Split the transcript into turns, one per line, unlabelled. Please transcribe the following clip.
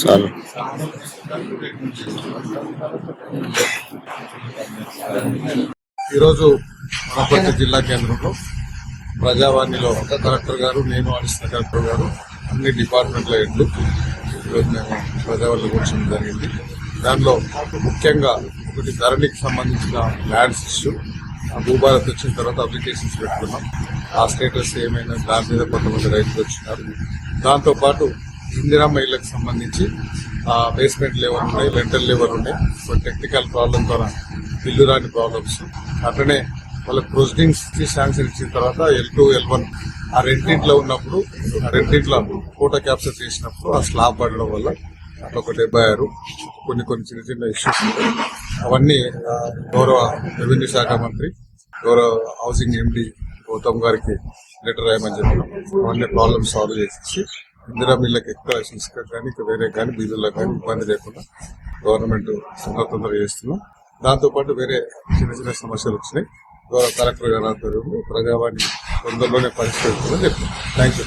చాలు
ఈరోజు వనపర్తి జిల్లా కేంద్రంలో ప్రజావాణిలో కలెక్టర్ గారు నేను అడిషనల్ కలెక్టర్ గారు అన్ని డిపార్ట్మెంట్ల హెడ్లు. ఈరోజు మేము ప్రజావాణిలో కూర్చోడం జరిగింది. దానిలో ముఖ్యంగా ఒకటి ధరణికి సంబంధించిన ల్యాండ్స్ ఇష్యూ భూభారత్ వచ్చిన తర్వాత అప్లికేషన్స్ పెట్టుకున్నాం. ఆ స్టేటస్ ఏమైనా దాని మీద కొంతమంది రైతులు వచ్చినారు. దాంతో పాటు ఇందిరమ్మ ఇళ్ళకు సంబంధించి ఆ బేస్మెంట్ లెవెల్ ఉన్నాయి లెంటల్ లెవెల్ ఉన్నాయి. కొన్ని టెక్నికల్ ప్రాబ్లమ్ ద్వారా బిల్లు రాని ప్రాబ్లమ్స్ అట్లనే వాళ్ళ ప్రొసీడింగ్స్ శాంక్షన్ ఇచ్చిన తర్వాత ఎల్ టూ ఎల్ వన్ ఆ రెండింటిలో ఉన్నప్పుడు ఆ రెండింటిలో ఫోటో క్యాప్చర్ చేసినప్పుడు ఆ స్లాబ్ పడడం వల్ల అట్లా ఒక డెబ్బై ఆరు కొన్ని కొన్ని చిన్న చిన్న ఇష్యూస్ అవన్నీ గౌరవ రెవెన్యూ శాఖ మంత్రి గౌరవ హౌసింగ్ ఎండి గౌతమ్ గారికి లెటర్ రాయమని చెప్పినాం. అవన్నీ ప్రాబ్లమ్స్ సాల్వ్ చేసేసి ఇందిరా మిల్లకి ఎక్కువ ఇసుక కానీ వేరే కానీ బీజుల్లో కానీ ఇబ్బంది లేకుండా గవర్నమెంట్ తొందర తొందరగా చేస్తున్నాం. దాంతోపాటు వేరే చిన్న చిన్న సమస్యలు వచ్చినాయి. గౌరవ కలెక్టర్ గారి ఆధ్వర్యంలో ప్రజావాణి తొందరలోనే పరిష్కరిస్తుందని చెప్తున్నాం థ్యాంక్ యూ